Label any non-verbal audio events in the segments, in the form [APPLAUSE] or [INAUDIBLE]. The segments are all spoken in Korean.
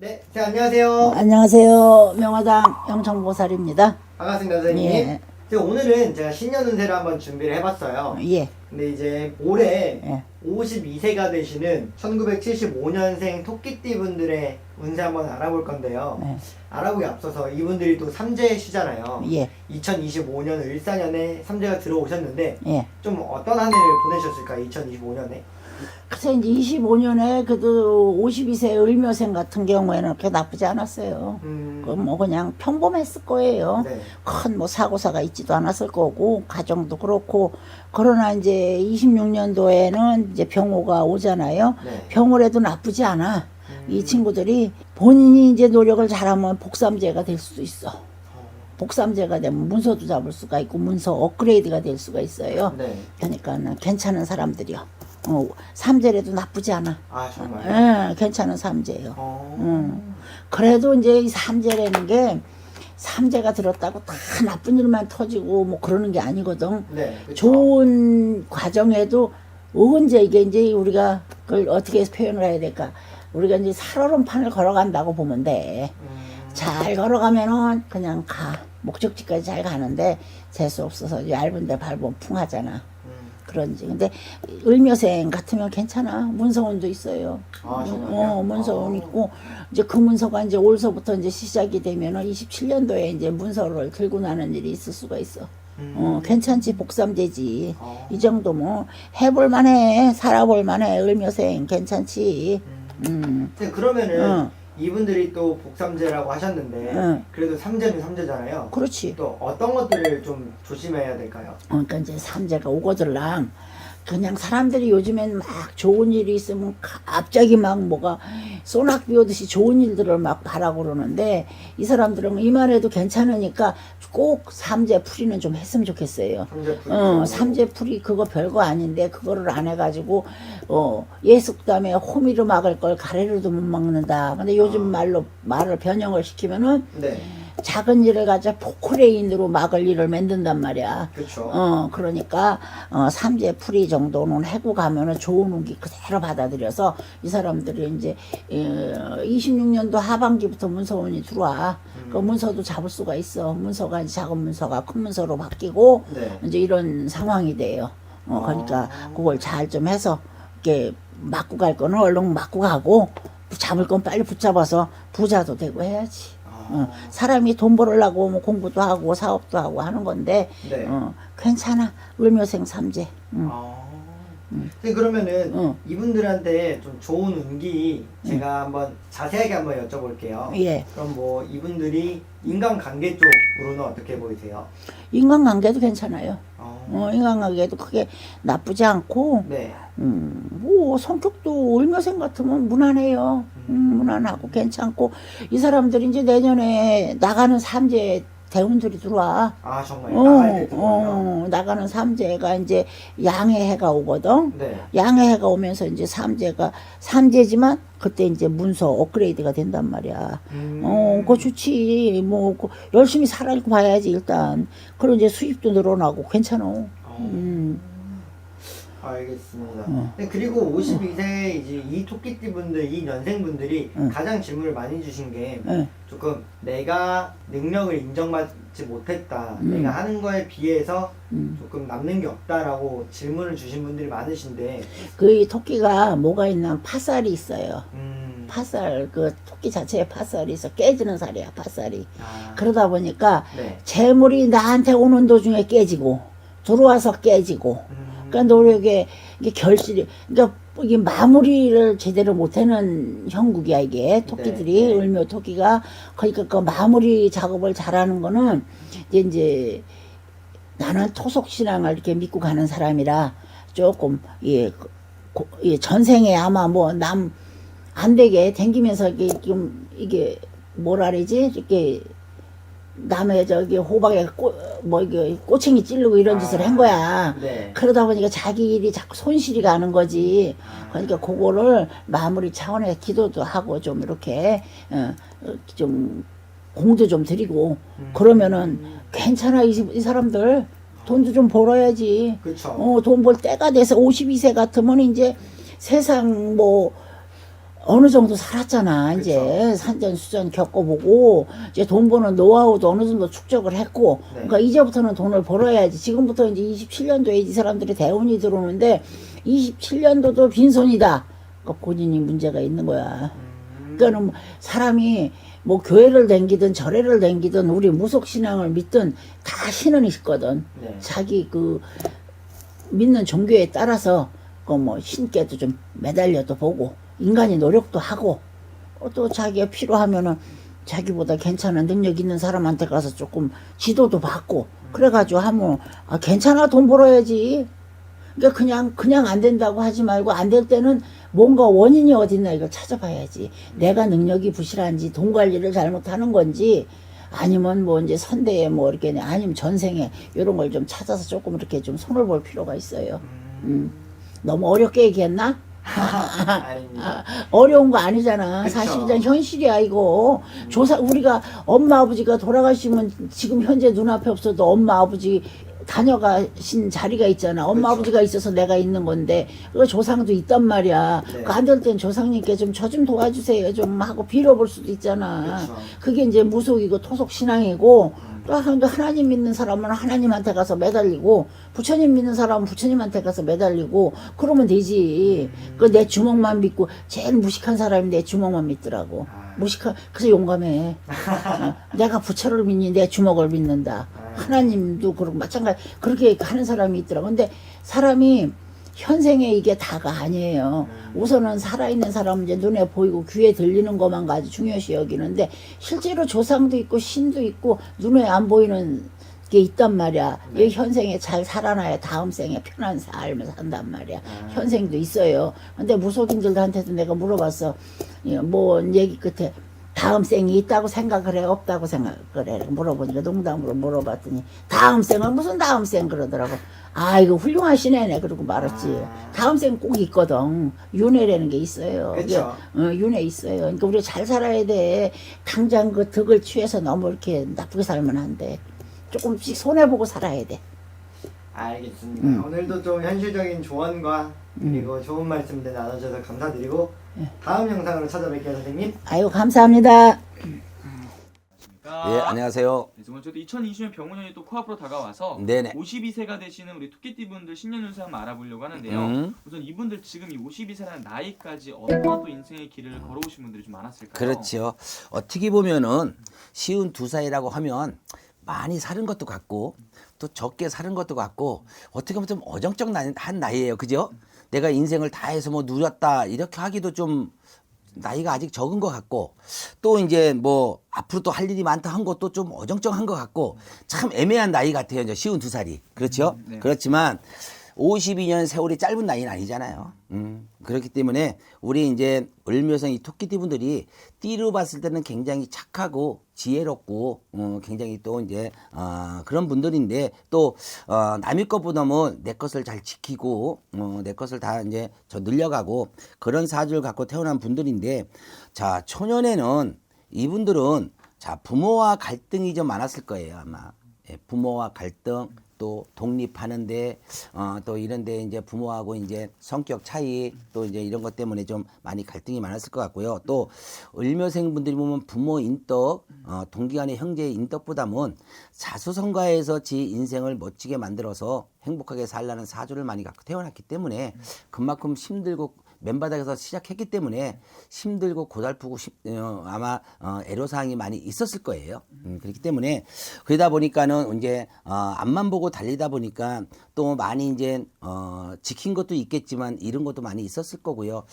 네, 자, 안녕하세요. 안녕하세요. 명화당 영청보살입니다. 반갑습니다, 선생님. 예. 제가 오늘은 제가 신년 운세를 한번 준비를 해봤어요. 예. 근데 이제 올해 예. 52세가 되시는 1975년생 토끼띠 분들의 운세 한번 알아볼 건데요. 네. 알아보기 앞서서 이분들이 또 삼재시잖아요. 예. 2025년 을사년에 삼재가 들어오셨는데 예. 좀 어떤 한 해를 보내셨을까요? 2025년에? 그래서 이제 25년에 그래도 52세 을묘생 같은 경우에는 그렇게 나쁘지 않았어요. 음, 그뭐 그냥 평범했을 거예요. 네. 큰뭐 사고사가 있지도 않았을 거고 가정도 그렇고 그러나 이제 26년도에는 이제 병호가 오잖아요. 네. 병호래도 나쁘지 않아. 음, 이 친구들이 본인이 이제 노력을 잘하면 복삼제가 될 수도 있어. 어, 복삼제가 되면 문서도 잡을 수가 있고 문서 업그레이드가 될 수가 있어요. 네. 그러니까 괜찮은 사람들이요. 어, 삼재래도 나쁘지 않아. 아, 정말요? 예, 괜찮은 삼재예요. 어, 음. 그래도 이제 이 삼재라는 게 삼재가 들었다고 다 나쁜 일만 터지고 뭐 그러는 게 아니거든. 네. 그쵸. 좋은 과정에도 언제 이게 이제 우리가 그걸 어떻게 표현을 해야 될까? 우리가 이제 살얼음판을 걸어간다고 보면 돼. 음, 잘 걸어가면은 그냥 가. 목적지까지 잘 가는데 재수 없어서 얇은 데 밟으면 풍하잖아. 음. 그런지. 근데 을묘생 같으면 괜찮아. 문서운도 있어요. 아, 정말요? 어, 문서운 아. 있고 이제 그 문서가 이제 올서부터 이제 시작이 되면은 27년도에 이제 문서를 들고 나는 일이 있을 수가 있어. 음. 어, 괜찮지. 복삼되지. 어. 이 정도 뭐 해볼 만해. 살아볼 만해. 을묘생 괜찮지. 음. 음. 근데 그러면은 어. 이분들이 또 복삼재라고 하셨는데 응. 그래도 삼재는 삼재잖아요. 그렇지. 또 어떤 것들을 좀 조심해야 될까요? 어, 그러니까 이제 삼재가 오거들랑 그냥 사람들이 요즘엔 막 좋은 일이 있으면 갑자기 막 뭐가 소낙 비오듯이 좋은 일들을 막 바라고 그러는데 이 사람들은 이만 해도 괜찮으니까 꼭 삼재 풀이는 좀 했으면 좋겠어요. 삼재 풀이. 어, 삼재 풀이 그거 별거 아닌데 그거를 안 해가지고 어 예숙담에 호미로 막을 걸 가래로도 못 막는다. 근데 요즘 아. 말로 말을 변형을 시키면은 네, 작은 일을 가져 포크레인으로 막을 일을 만든단 말이야. 그렇죠. 어, 그러니까, 어, 삼재 풀이 정도는 해고 가면은 좋은 운기 그대로 받아들여서 이 사람들이 이제, 어, 26년도 하반기부터 문서운이 들어와. 그 문서도 잡을 수가 있어. 문서가 이제 작은 문서가 큰 문서로 바뀌고, 네. 이제 이런 상황이 돼요. 어, 그러니까 아. 그걸 잘 좀 해서, 이렇게 맞고 갈 거는 얼른 맞고 가고, 잡을 건 빨리 붙잡아서 부자도 되고 해야지. 아, 어, 사람이 돈 벌으려고 뭐 공부도 하고 사업도 하고 하는 건데 네. 어, 괜찮아 을묘생 삼재 응. 아. 근데 그러면은 응. 이분들한테 좀 좋은 운기 제가 한번 자세하게 한번 여쭤볼게요. 예 그럼 뭐 이분들이 인간관계 쪽으로는 어떻게 보이세요? 인간관계도 괜찮아요 어, 어, 인간관계도 크게 나쁘지 않고 네. 음, 뭐 성격도 을묘생 같으면 무난해요 음, 무난하고 괜찮고 이 사람들이 이제 내년에 나가는 삼재 대운들이 들어와 아 정말 어. 어, 나가는 삼재가 이제 양의 해가 오거든 네. 양의 해가 오면서 이제 삼재가 삼재지만 그때 이제 문서 업그레이드가 된단 말이야. 음. 어, 그거 좋지. 뭐그 열심히 살아고 봐야지 일단. 그리고 이제 수입도 늘어나고 괜찮아. 어. 음. 알겠습니다. 어. 네, 그리고 52세 이제 이 토끼띠 분들, 이 년생 분들이 응. 가장 질문을 많이 주신 게 예. 조금 내가 능력을 인정받지 못했다, 음. 내가 하는 거에 비해서 음. 조금 남는 게 없다라고 질문을 주신 분들이 많으신데, 그 이 토끼가 뭐가 있나 파살이 있어요. 음, 파살 그 토끼 자체에 파살이 있어 깨지는 살이야 파살이. 아, 그러다 보니까 네, 재물이 나한테 오는 도중에 깨지고 들어와서 깨지고 음, 그러니까 노력에 이게 결실이 그러니까 이게 마무리를 제대로 못하는 형국이야 이게. 토끼들이. 네, 네. 을묘 토끼가. 그러니까 그 마무리 작업을 잘하는 거는 이제 이제 나는 토속 신앙을 이렇게 믿고 가는 사람이라 조금 예, 고- 예 전생에 아마 뭐 남 안 되게 댕기면서 이게 좀 이게 뭐라 그러지? 이렇게 남의 저기 호박에 꼬, 뭐 이게 꼬챙이 찌르고 이런 짓을 한 거야. 네, 그러다 보니까 자기 일이 자꾸 손실이 가는 거지. 아, 그러니까 그거를 마무리 차원에 기도도 하고 좀 이렇게 어, 어, 좀 공도 좀 드리고 음, 그러면은 괜찮아 이, 이 사람들 돈도 좀 벌어야지. 그쵸. 어, 돈 벌 때가 돼서 52세 같으면 이제 세상 뭐 어느 정도 살았잖아. 이제 산전수전 겪어보고 이제 돈 버는 노하우도 어느 정도 축적을 했고, 네. 그러니까 이제부터는 돈을 벌어야지. 지금부터 이제 27년도에 이 사람들이 대운이 들어오는데 27년도도 빈손이다. 그러니까 본인이 문제가 있는 거야. 음. 그러니까는 뭐 사람이 뭐 교회를 댕기든 절에를 댕기든 우리 무속 신앙을 믿든 다 신은 있거든. 네. 자기 그 믿는 종교에 따라서 그 뭐 신께도 좀 매달려도 보고 인간이 노력도 하고 어, 또 자기가 필요하면은 자기보다 괜찮은 능력 있는 사람한테 가서 조금 지도도 받고 그래가지고 하면 아 괜찮아 돈 벌어야지 그러니까 그냥 그냥 안 된다고 하지 말고 안 될 때는 뭔가 원인이 어딨나 이걸 찾아봐야지 내가 능력이 부실한지 돈 관리를 잘못하는 건지 아니면 뭐 이제 선대에 뭐 이렇게 아니면 전생에 이런 걸 좀 찾아서 조금 이렇게 좀 손을 볼 필요가 있어요. 음. 너무 어렵게 얘기했나? [LAUGHS] 아닙니다. 어려운 거 아니잖아. 그쵸. 사실 이제 현실이야 이거. 조사 우리가 엄마 아버지가 돌아가시면 지금 현재 눈앞에 없어도 엄마 아버지 다녀가신 자리가 있잖아. 엄마 그쵸. 아버지가 있어서 내가 있는 건데 그 조상도 있단 말이야. 네. 그 안될 땐 조상님께 좀 저 좀 도와주세요 좀 하고 빌어볼 수도 있잖아. 그쵸. 그게 이제 무속이고 토속 신앙이고 또 한- 하나님 믿는 사람은 하나님한테 가서 매달리고 부처님 믿는 사람은 부처님한테 가서 매달리고 그러면 되지. 그 내 주먹만 믿고 제일 무식한 사람이 내 주먹만 믿더라고. 아. 무식한 그래서 용감해. 어, 내가 부처를 믿니 내 주먹을 믿는다. 아. 하나님도 그렇고 마찬가지 그렇게 하는 사람이 있더라고. 근데 사람이 현생에 이게 다가 아니에요. 우선은 살아있는 사람은 이제 눈에 보이고 귀에 들리는 것만 가지고 중요시 여기는데 실제로 조상도 있고 신도 있고 눈에 안 보이는 게 있단 말이야. 이 현생에 잘 살아나야 다음 생에 편한 삶을 산단 말이야. 아. 현생도 있어요. 근데 무속인들한테도 내가 물어봤어. 예, 뭐 얘기 끝에 다음 생이 있다고 생각을 해 없다고 생각을 해 물어보니까 농담으로 물어봤더니 다음 생은 무슨 다음 생 그러더라고 아 이거 훌륭하시네 그러고 말았지 아. 다음 생 꼭 있거든 윤회라는 게 있어요 그쵸. 어, 윤회 있어요 그러니까 우리 잘 살아야 돼 당장 그 덕을 취해서 너무 이렇게 나쁘게 살면 안돼 조금씩 손해보고 살아야 돼 알겠습니다. 음. 오늘도 좀 현실적인 조언과 그리고 좋은 말씀들 나눠주셔서 감사드리고 예. 다음 영상으로 찾아뵐게요 선생님. 아유 감사합니다 안녕하십니까. 예, 안녕하세요. 네, 정말 저도 2020년 병원년이 또 코앞으로 다가와서 네네. 52세가 되시는 우리 토끼띠 분들 신년 운세 한번 알아보려고 하는데요. 음, 우선 이분들 지금 이 52세라는 나이까지 얼마나 또 인생의 길을 걸어오신 분들이 좀 많았을까요? 그렇죠. 어떻게 보면은 쉬운 두 살이라고 하면 많이 사는 것도 같고 또 적게 사는 것도 같고 어떻게 보면 좀 어정쩡 나- 한 나이예요. 그죠? 내가 인생을 다 해서 뭐 누렸다 이렇게 하기도 좀 나이가 아직 적은 것 같고 또 이제 뭐 앞으로 또 할 일이 많다 한 것도 좀 어정쩡한 것 같고 참 애매한 나이 같아요. 이제 쉬운 두 살이 그렇죠? 음, 네. 그렇지만 52년 세월이 짧은 나이는 아니잖아요. 음, 그렇기 때문에 우리 이제 을묘성 이 토끼띠 분들이 띠로 봤을 때는 굉장히 착하고 지혜롭고 어, 굉장히 또 이제 어, 그런 분들인데 또 어, 남의 것보다는 내 것을 잘 지키고 어, 내 것을 다 이제 저 늘려가고 그런 사주를 갖고 태어난 분들인데 자 초년에는 이분들은 자 부모와 갈등이 좀 많았을 거예요 아마 예, 부모와 갈등 또 독립하는데 어, 또 이런데 이제 부모하고 이제 성격 차이 또 이제 이런 것 때문에 좀 많이 갈등이 많았을 것 같고요. 또 을묘생 분들이 보면 부모 인덕, 어, 동기간의 형제의 인덕보다는 자수성가해서 지 인생을 멋지게 만들어서 행복하게 살라는 사주를 많이 갖고 태어났기 때문에 그만큼 힘들고 맨바닥에서 시작했기 때문에 힘들고 고달프고 심- 어, 아마 어, 애로사항이 많이 있었을 거예요. 음, 그렇기 때문에 그러다 보니까는 이제 어, 앞만 보고 달리다 보니까 또 많이 이제 어, 지킨 것도 있겠지만 잃은 것도 많이 있었을 거고요.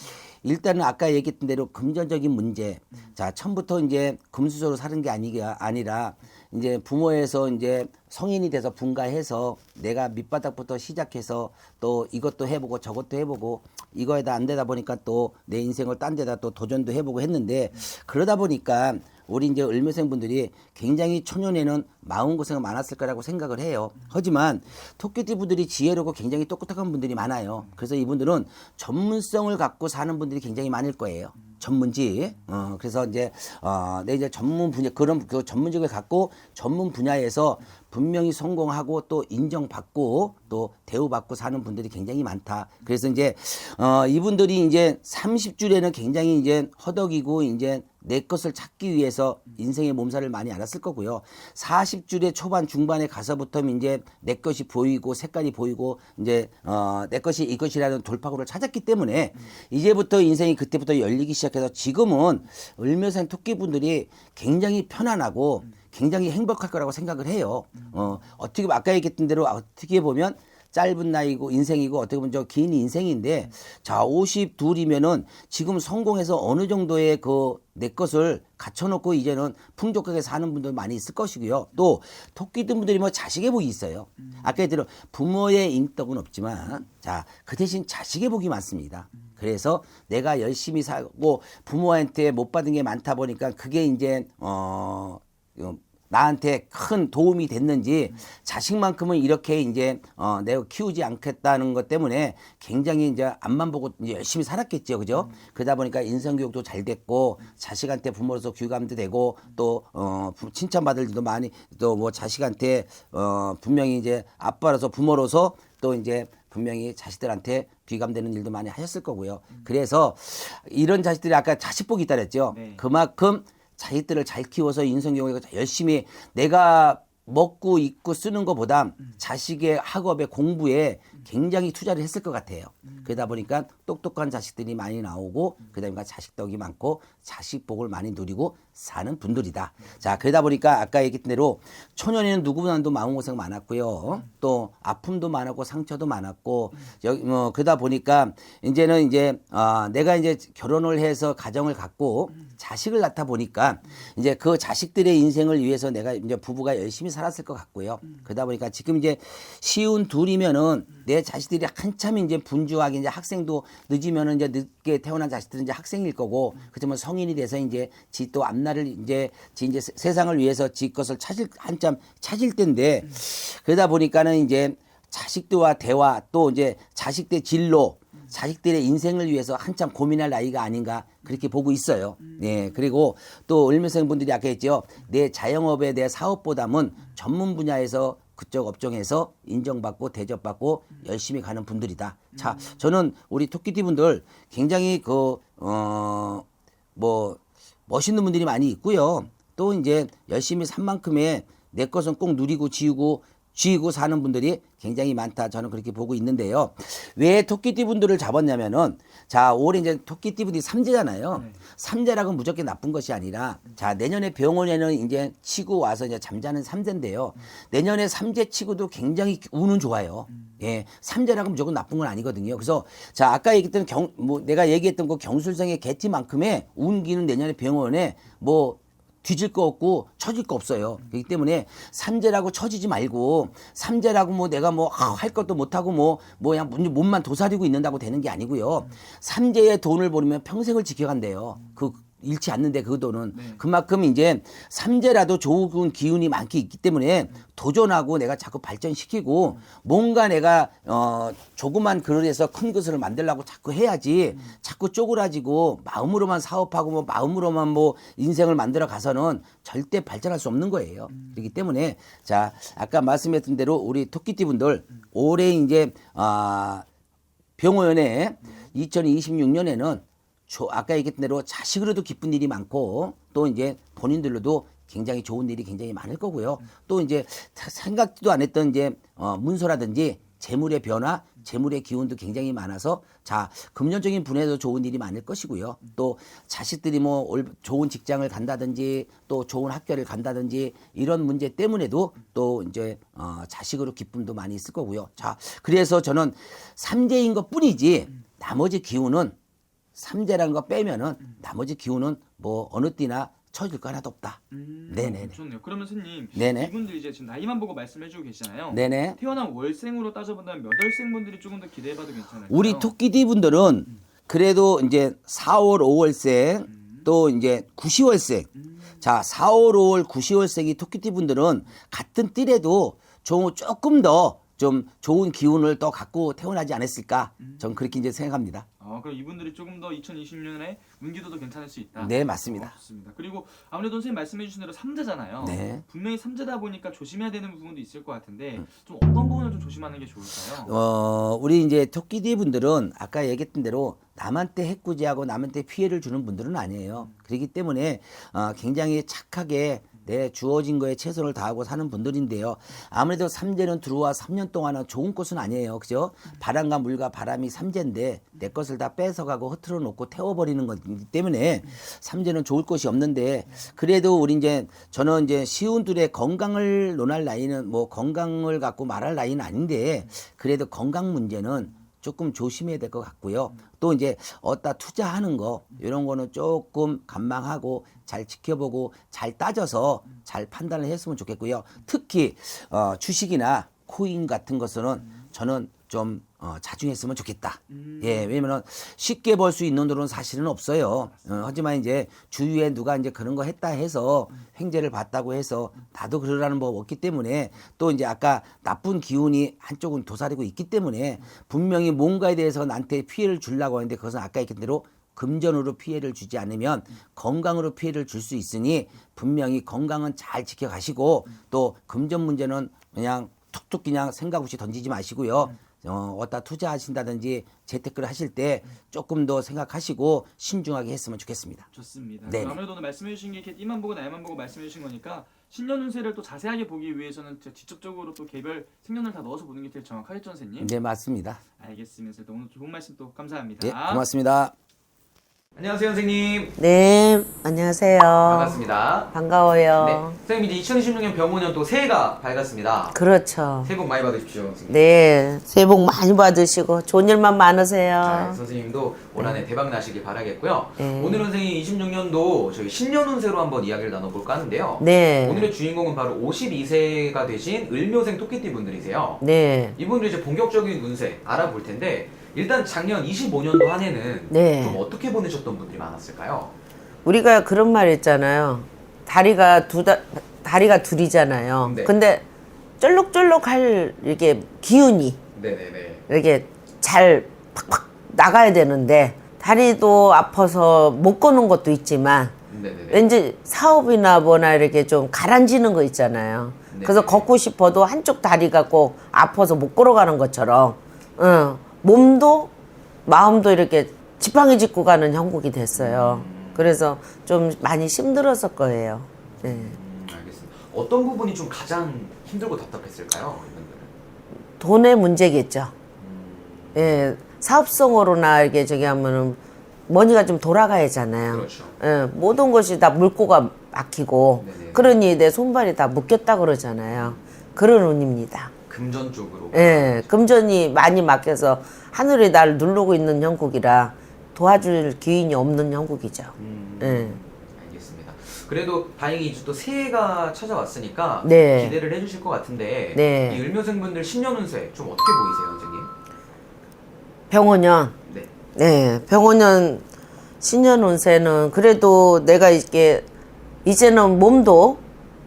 일단은 아까 얘기했던 대로 금전적인 문제. 자 처음부터 이제 금수저로 사는 게 아니 아니라 이제 부모에서 이제 성인이 돼서 분가해서 내가 밑바닥부터 시작해서 또 이것도 해보고 저것도 해보고 이거에다 안 되다 보니까 또 내 인생을 딴 데다 또 도전도 해보고 했는데 그러다 보니까 우리 이제 을묘생 분들이 굉장히 초년에는 마음고생이 많았을 거라고 생각을 해요. 하지만 토끼띠 분들이 지혜롭고 굉장히 똑똑한 분들이 많아요. 그래서 이분들은 전문성을 갖고 사는 분들이 굉장히 많을 거예요. 전문지. 어, 그래서 이제, 어, 내 이제 전문 분야, 그런 그 전문직을 갖고 전문 분야에서 분명히 성공하고 또 인정받고 또 대우받고 사는 분들이 굉장히 많다. 그래서 이제 어 이분들이 이제 30줄에는 굉장히 이제 허덕이고 이제 내 것을 찾기 위해서 인생의 몸살을 많이 앓았을 거고요. 40줄의 초반 중반에 가서부터 이제 내 것이 보이고 색깔이 보이고 이제 어 내 것이 이것이라는 돌파구를 찾았기 때문에 이제부터 인생이 그때부터 열리기 시작해서 지금은 을묘생 토끼분들이 굉장히 편안하고 굉장히 행복할 거라고 생각을 해요. 어 어떻게 아까 얘기했던 대로 어떻게 보면 짧은 나이고 인생이고 어떻게 보면 저 긴 인생인데 자 52이면은 지금 성공해서 어느 정도의 그 내 것을 갖춰놓고 이제는 풍족하게 사는 분들 많이 있을 것이고요. 또 토끼들 분들이 뭐 자식의 복이 있어요. 아까 얘기대로 부모의 인덕은 없지만 자 그 대신 자식의 복이 많습니다. 그래서 내가 열심히 살고 부모한테 못 받은 게 많다 보니까 그게 이제 어 나한테 큰 도움이 됐는지 자식만큼은 이렇게 이제 어 내가 키우지 않겠다는 것 때문에 굉장히 이제 앞만 보고 이제 열심히 살았겠죠, 그죠? 그러다 보니까 인성 교육도 잘 됐고 자식한테 부모로서 귀감도 되고 또 어 칭찬받을 일도 많이 또 뭐 자식한테 어 분명히 이제 아빠로서 부모로서 또 이제 분명히 자식들한테 귀감되는 일도 많이 하셨을 거고요. 그래서 이런 자식들이 아까 자식복이 있다 그랬죠. 네. 그만큼 자식들을 잘 키워서 인성교육을 열심히 내가 먹고 입고 쓰는 것보다 자식의 학업에 공부에 굉장히 투자를 했을 것 같아요. 그러다 보니까 똑똑한 자식들이 많이 나오고 그다음에 자식 덕이 많고 자식 복을 많이 누리고 사는 분들이다. 자 그러다 보니까 아까 얘기했던 대로 초년에는 누구보다도 마음고생 많았고요. 또 아픔도 많았고 상처도 많았고 여기 뭐 그러다 보니까 이제는 이제 아 내가 이제 결혼을 해서 가정을 갖고 자식을 낳다 보니까 이제 그 자식들의 인생을 위해서 내가 이제 부부가 열심히 살았을 것 같고요. 그러다 보니까 지금 이제 쉬운 둘이면은 내 자식들이 한참 이제 분주하게 이제 학생도 늦으면은 이제 늦게 태어난 자식들은 이제 학생일 거고 그렇지만 성인이 돼서 이제 지또 앞날을 이제 지 이제 세- 세상을 위해서 지 것을 찾을 한참 찾을 때인데 그러다 보니까는 이제 자식들과 대화 또 이제 자식들 진로 자식들의 인생을 위해서 한참 고민할 나이가 아닌가 그렇게 보고 있어요. 네. 그리고 또 을묘생 분들이 아까 했죠. 내 자영업에 내 사업보다는 전문 분야에서 그쪽 업종에서 인정받고 대접받고 열심히 가는 분들이다. 자, 저는 우리 토끼띠 분들 굉장히 그, 어, 뭐, 멋있는 분들이 많이 있고요. 또 이제 열심히 산 만큼의 내 것은 꼭 누리고 지우고 쥐고 사는 분들이 굉장히 많다. 저는 그렇게 보고 있는데요. 왜 토끼띠 분들을 잡았냐면은 자, 올해 이제 토끼띠 분들이 삼재잖아요. 삼재라고 무조건 나쁜 것이 아니라 자, 내년에 병원에는 이제 치고 와서 이제 잠자는 삼재인데요. 내년에 삼재 치고도 굉장히 운은 좋아요. 예. 삼재라고 무조건 나쁜 건 아니거든요. 그래서 자, 아까 얘기했던 경, 뭐 내가 얘기했던 그 경술생의 개티만큼의 운기는 내년에 병원에 뭐 뒤질 거 없고 처질 거 없어요. 그렇기 때문에 삼재라고 처지지 말고 삼재라고 뭐 내가 뭐 할 것도 못하고 뭐뭐 몸- 몸만 도사리고 있는다고 되는 게 아니고요. 삼재의 돈을 벌면 평생을 지켜간대요. 그 잃지 않는데 그 돈은 그만큼 이제 삼재라도 좋은 기운이 많기 있기 때문에 도전하고 내가 자꾸 발전시키고 뭔가 내가 어 조그만 그릇에서 큰 그릇을 만들려고 자꾸 해야지 자꾸 쪼그라지고 마음으로만 사업하고 뭐 마음으로만 뭐 인생을 만들어 가서는 절대 발전할 수 없는 거예요. 그렇기 때문에 자 아까 말씀했던 대로 우리 토끼띠 분들 올해 이제 아 병원에 2026년에는 조, 아까 얘기했던 대로 자식으로도 기쁜 일이 많고 또 이제 본인들로도 굉장히 좋은 일이 굉장히 많을 거고요. 또 이제 사- 생각지도 안 했던 이제 어, 문서라든지 재물의 변화, 재물의 기운도 굉장히 많아서 자 금전적인 분야에도 좋은 일이 많을 것이고요. 또 자식들이 뭐 올- 좋은 직장을 간다든지 또 좋은 학교를 간다든지 이런 문제 때문에도 또 이제 어, 자식으로 기쁨도 많이 있을 거고요. 자 그래서 저는 삼재인 것 뿐이지 나머지 기운은 삼재라는 거 빼면은 나머지 기운은 뭐 어느 띠나 쳐줄 거 하나도 없다. 음, 네네네. 좋네요. 그러면 스님 네네. 이분들 이제 지금 나이만 보고 말씀해주고 계시잖아요. 네네. 태어난 월생으로 따져본다면 몇 월생분들이 조금 더 기대해봐도 괜찮아요. 우리 토끼띠 분들은 그래도 이제 4월, 5월생 또 이제 9시월생. 자, 4월, 5월, 9시월생이 토끼띠 분들은 같은 띠래도 좀 조금 더 좀 좋은 기운을 더 갖고 태어나지 않았을까? 전 그렇게 이제 생각합니다. 어, 그럼 이분들이 조금 더 2020년에 운기도 괜찮을 수 있다. 네, 맞습니다. 어, 좋습니다. 그리고 아무래도 선생님 말씀해 주신 대로 삼재잖아요. 네. 분명히 삼재다 보니까 조심해야 되는 부분도 있을 것 같은데 좀 어떤 부분을 좀 조심하는 게 좋을까요? 어, 우리 이제 토끼디 분들은 아까 얘기했던 대로 남한테 해코지하고 남한테 피해를 주는 분들은 아니에요. 그렇기 때문에 어, 굉장히 착하게 내 주어진 거에 최선을 다하고 사는 분들인데요. 아무래도 삼재는 들어와 3년 동안은 좋은 꽃은 아니에요. 그죠? 바람과 물과 바람이 삼재인데 내 것을 다 뺏어가고 흐트러 놓고 태워버리는 거기 때문에 삼재는 좋을 것이 없는데 그래도 우리 이제 저는 이제 시운들의 건강을 논할 나이는 뭐 건강을 갖고 말할 나이는 아닌데 그래도 건강 문제는 조금 조심해야 될 것 같고요. 또 이제 어디다 투자하는 거 이런 거는 조금 간망하고 잘 지켜보고 잘 따져서 잘 판단을 했으면 좋겠고요. 특히 어, 주식이나 코인 같은 것은 저는 좀 어, 자중했으면 좋겠다. 예, 왜냐면은 쉽게 벌 수 있는 돈은 사실은 없어요. 어, 하지만 이제 주위에 누가 이제 그런 거 했다 해서 횡재를 봤다고 해서 나도 그러라는 법 없기 때문에 또 이제 아까 나쁜 기운이 한쪽은 도사리고 있기 때문에 분명히 뭔가에 대해서 나한테 피해를 주려고 하는데 그것은 아까 얘기한 대로 금전으로 피해를 주지 않으면 건강으로 피해를 줄 수 있으니 분명히 건강은 잘 지켜가시고 또 금전 문제는 그냥 툭툭 그냥 생각 없이 던지지 마시고요. 어, 어디다 투자하신다든지 재테크를 하실 때 조금 더 생각하시고 신중하게 했으면 좋겠습니다. 좋습니다. 네네. 아무래도 오늘 말씀해 주신 게 이렇게 띠만 보고 날만 보고 말씀해 주신 거니까 신년 운세를 또 자세하게 보기 위해서는 직접적으로 또 개별 생년을 다 넣어서 보는 게 제일 정확하겠죠, 선생님? 네, 맞습니다. 알겠습니다. 또 오늘 좋은 말씀 또 감사합니다. 네, 고맙습니다. 안녕하세요 선생님 네, 안녕하세요. 반갑습니다 반가워요. 네 선생님 이제 2026년 병원년 또 새해가 밝았습니다 그렇죠. 새해 복 많이 받으십시오 선생님 네, 새해 복 많이 받으시고 좋은 일만 아, 많으세요. 선생님도 올 한해 대박 나시길 바라겠고요 네. 오늘은 선생님 26년도 저희 신년 운세로 한번 이야기를 나눠볼까 하는데요 네, 오늘의 주인공은 바로 52세가 되신 을묘생 토끼띠 분들이세요 네, 이분들 이제 본격적인 운세 알아볼 텐데 일단 작년 25년도 한 해는 네. 좀 어떻게 보내셨던 분들이 많았을까요? 우리가 그런 말 있잖아요. 다리가 두 다, 다리가 둘이잖아요. 네. 근데 쫄록쫄록할 이게 기운이 네네네 이렇게 잘 팍팍 나가야 되는데 다리도 아파서 못 거는 것도 있지만 네네네 왠지 사업이나 뭐나 이렇게 좀 가라앉히는 거 있잖아요. 네. 그래서 걷고 싶어도 한쪽 다리가 꼭 아파서 못 걸어가는 것처럼, 응. 몸도 마음도 이렇게 지팡이 짚고 가는 형국이 됐어요. 음. 그래서 좀 많이 힘들었을 거예요. 네. 음, 알겠습니다. 어떤 부분이 좀 가장 힘들고 답답했을까요? 이분들은? 돈의 문제겠죠. 음, 예, 사업성으로나 이렇게 저기 하면은 머니가 좀 돌아가야잖아요. 그렇죠. 예, 모든 것이 다 물꼬가 막히고 네네. 그러니 내 손발이 다 묶였다 그러잖아요. 그런 운입니다. 금전 쪽으로. 예, 금전이 많이 막혀서 하늘이 날 누르고 있는 형국이라 도와줄 기인이 없는 형국이죠. 음, 예. 알겠습니다. 그래도 다행히 이제 또 새해가 찾아왔으니까 네. 기대를 해주실 것 같은데 네. 이 을묘생분들 신년 운세 좀 어떻게 보이세요, 선생님? 병원년, 네. 네, 병원년 신년 운세는 그래도 내가 이게 이제는 몸도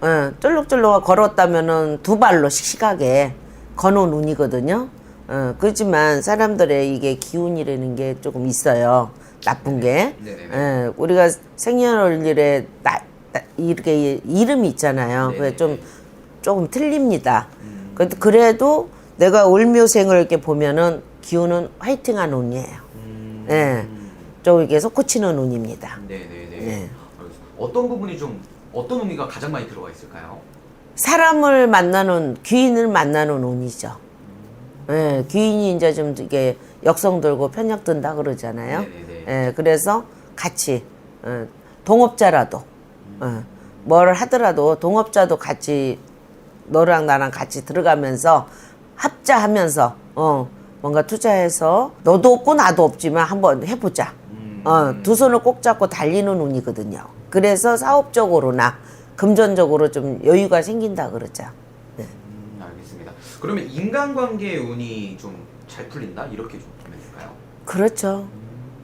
예, 쫄록쫄록 걸었다면은 두 발로 씩씩하게 거놓은 운이거든요. 어, 그렇지만 사람들의 이게 기운이라는 게 조금 있어요. 나쁜 게. 네네네. 예, 우리가 생년월일에 나, 나- 이렇게 이름이 있잖아요. 그게 네네네. 좀 조금 틀립니다. 음. 그래도- 그래도 내가 울묘생을 이렇게 보면은 기운은 화이팅한 운이에요. 음, 예. 좀 이렇게 솟구치는 운입니다. 네네네. 네. 어떤 부분이 좀 어떤 의미가 가장 많이 들어가 있을까요? 사람을 만나는 귀인을 만나는 운이죠. 예, 귀인이 이제 좀 이게 역성 들고 편력 든다 그러잖아요. 네네네. 예, 그래서 같이 어, 동업자라도 어, 뭘 하더라도 동업자도 같이 너랑 나랑 같이 들어가면서 합자하면서 어, 뭔가 투자해서 너도 없고 나도 없지만 한번 해보자. 음, 어, 두 손을 꼭 잡고 달리는 운이거든요. 그래서 사업적으로나 금전적으로 좀 여유가 생긴다 그러죠. 음, 알겠습니다. 그러면 인간관계의 운이 좀 잘 풀린다 이렇게 좀 보면 될까요? 그렇죠.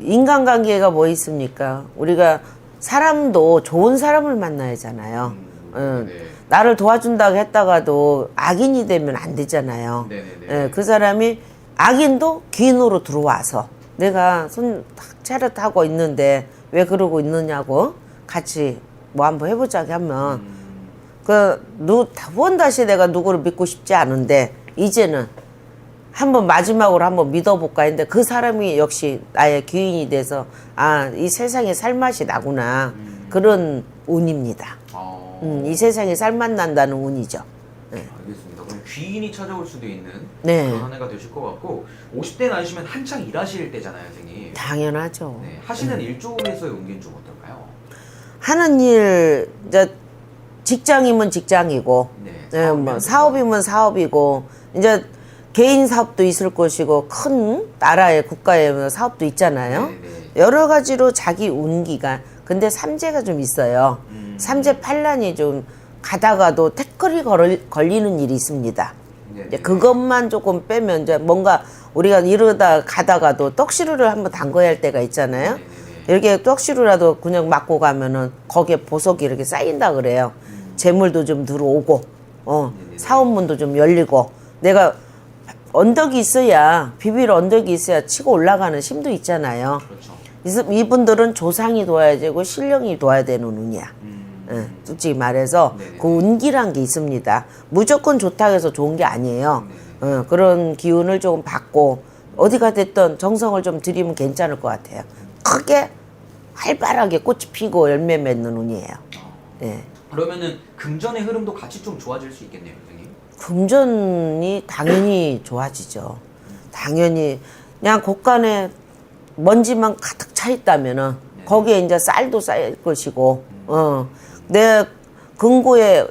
인간관계가 뭐 있습니까? 우리가 사람도 좋은 사람을 만나야잖아요. 음, 어, 네. 나를 도와준다고 했다가도 악인이 되면 안 되잖아요. 네 네 네. 예, 그 사람이 악인도 귀인으로 들어와서 내가 손탁 차렷하고 있는데 왜 그러고 있느냐고 같이 뭐 한번 해보자고 하면 그누번 다시 내가 누구를 믿고 싶지 않은데 이제는 한번 마지막으로 한번 믿어볼까 했는데 그 사람이 역시 나의 귀인이 돼서 아 이 세상에 살 맛이 나구나 그런 운입니다. 어, 음, 이 세상에 살 맛 난다는 운이죠. 알겠습니다. 그럼 귀인이 찾아올 수도 있는 네. 그런 한 해가 되실 것 같고 50대 나이시면 한창 일하실 때잖아요, 선생님. 당연하죠. 네, 하시는 일 쪽에서의 운기는 좀 어떨까요? 하는 일 이제 직장이면 직장이고 네, 네, 뭐 사업이면 사업이고 이제 개인 사업도 있을 것이고 큰 나라의 국가의 뭐 사업도 있잖아요. 네 네. 여러 가지로 자기 운기가 근데 삼재가 좀 있어요. 음. 삼재 판란이 좀 가다가도 태클이 걸, 걸리는 일이 있습니다. 네네. 이제 그것만 조금 빼면 이제 뭔가 우리가 이러다 가다가도 떡시루를 한번 담궈야 할 때가 있잖아요. 네네네. 이렇게 떡시루라도 그냥 맞고 가면은 거기에 보석이 이렇게 쌓인다 그래요. 재물도 좀 들어오고, 어, 네네네. 사원문도 좀 열리고, 내가 언덕이 있어야, 비빌 언덕이 있어야 치고 올라가는 힘도 있잖아요. 그렇죠. 이- 이분들은 조상이 도와야 되고, 신령이 도와야 되는 운이야. 음. 예, 솔직히 말해서 네네. 그 운기란 게 있습니다. 무조건 좋다고 해서 좋은 게 아니에요. 어, 그런 기운을 조금 받고 어디가 됐든 정성을 좀 들이면 괜찮을 것 같아요. 크게 활발하게 꽃이 피고 열매 맺는 운이에요. 네. 그러면은 금전의 흐름도 같이 좀 좋아질 수 있겠네요, 선생님. 금전이 당연히 좋아지죠. 당연히 그냥 곳간에 먼지만 가득 차 있다면은 거기에 이제 쌀도 쌓일 것이고, 어, 내 금고에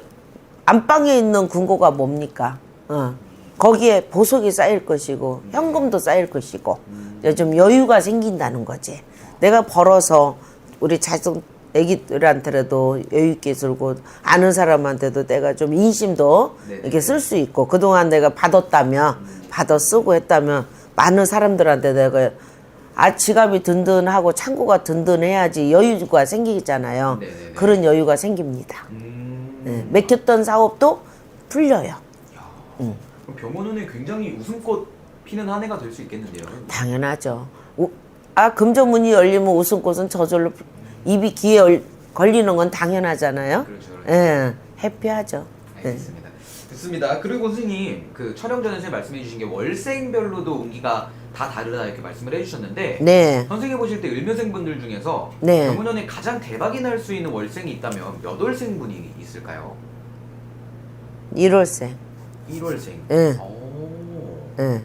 안방에 있는 금고가 뭡니까? 어, 거기에 보석이 쌓일 것이고 현금도 쌓일 것이고 이제 좀 여유가 생긴다는 거지. 내가 벌어서 우리 자식 애기들한테라도 여유 있게 쓸고 아는 사람한테도 내가 좀 인심도 네네. 이렇게 쓸 수 있고 그동안 내가 받았다면 받아 쓰고 했다면 많은 사람들한테 내가 아 지갑이 든든하고 창고가 든든해야지 여유가 생기잖아요. 네네네. 그런 여유가 생깁니다. 음. 네, 맥혔던 사업도 풀려요. 그럼 병원운에 굉장히 웃음꽃 피는 한 해가 될 수 있겠는데요. 당연하죠. 우- 아 금전문이 열리면 웃음꽃은 저절로 입이 귀에 열- 걸리는 건 당연하잖아요. 그렇죠. 그렇죠. 예, 해피하죠. 예. 알겠습니다. 좋습니다. 그리고 선생님 그 촬영 전에 선생님 말씀해 주신 게 월생별로도 운기가 다 다르다 이렇게 말씀을 해주셨는데 네, 선생님 보실 때 을묘생 분들 중에서 네. 병원연에 가장 대박이 날 수 있는 월생이 있다면 몇 월생 분이 있을까요? 1월생. 1월생. 예. 오. 예.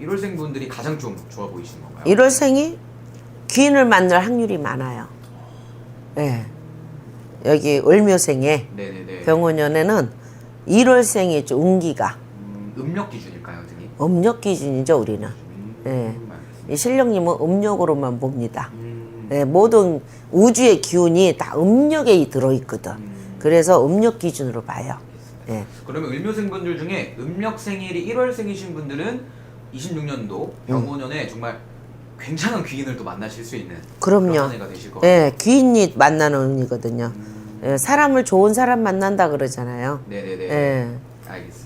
1월생 분들이 가장 좀 좋아 보이시는 건가요? 1월생이 귀인을 만날 확률이 많아요. 예. 여기 을묘생에 네네네. 병원연에는 1월생이 좀 운기가 음, 음력 기준일까요, 선생님? 음력 기준이죠, 우리는. 음, 예. 알겠습니다. 이 신령님은 음력으로만 봅니다. 음, 예, 모든 우주의 기운이 다 음력에 들어있거든. 음. 그래서 음력 기준으로 봐요. 예. 그러면 을묘생 분들 중에 음력 생일이 1월생이신 분들은 26년도 병원연에 정말 굉장한 귀인을 또 만나실 수 있는 그럼요. 한 해가 되실 것 같아요. 예, 귀인이 만나는 운이거든요. 예, 사람을 좋은 사람 만난다 그러잖아요. 네네네. 예. 알겠습니다.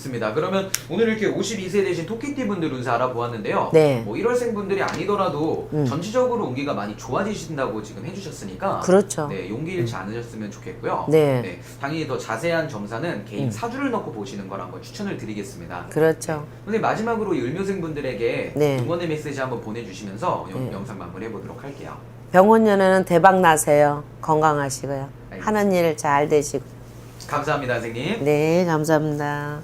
좋습니다. 그러면 오늘 이렇게 52세 되신 토끼띠 분들 운세 알아보았는데요. 네. 뭐 1월생 분들이 아니더라도 음. 전체적으로 운기가 많이 좋아지신다고 지금 해주셨으니까. 그렇죠. 네, 용기 잃지 않으셨으면 좋겠고요. 네. 당연히 더 자세한 점사는 개인 음. 사주를 넣고 보시는 걸 한번 추천을 드리겠습니다. 그렇죠. 선생님 마지막으로 이 을묘생 분들에게 네. 응원의 메시지 한번 보내주시면서 영- 네. 영상 마무리해 보도록 할게요. 병원 연애는 대박 나세요. 건강하시고요. 알겠습니다. 하는 일 잘 되시고. 감사합니다, 선생님. 네, 감사합니다.